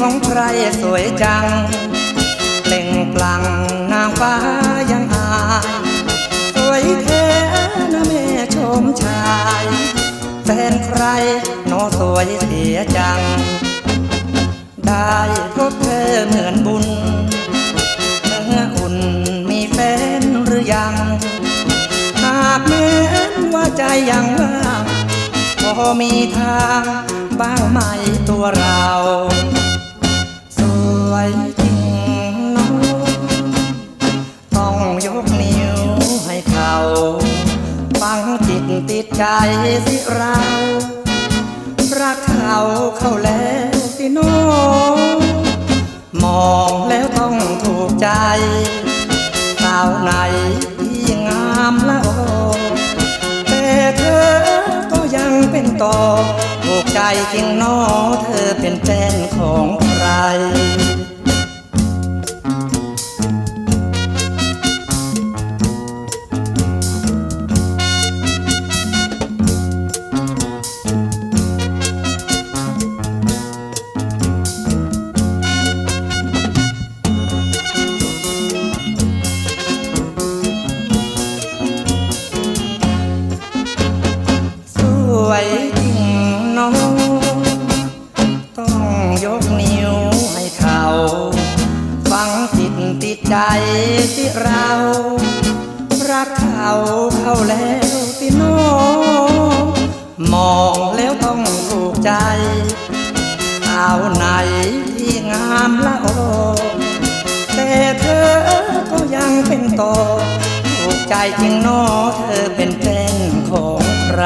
ของใครสวยจังเปล่งปลั่งนางฟ้ายังอาย สวยแท้นะแม่ชมชายแฟนใครนอสวยเสียจัง ได้พบเธอเหมือนบุญเนื้ออุ่นมีแฟนหรือยัง หากแม้นว่าใจยังว่างพอมีทางบ้างไหมตัวเรา ยกนิ้วให้เขาฟังจิตติดใจสิเรา รักเขาเข้าแล้วสิโนองมองแล้วต้องถูกใจสาวไหนที่งามละโอแต่เธอก็ยังเป็นต่อถูกใจจริงนอเธอเป็นแฟนของใคร ติดใจสิเรา รักเขาเข้าแล้วสิน้องมองแล้วต้องถูกใจสาไหนที่งามละโอแต่เธอก็ยังเป็นต่อถูกใจจริงเนอเธอเป็นแฟนของใคร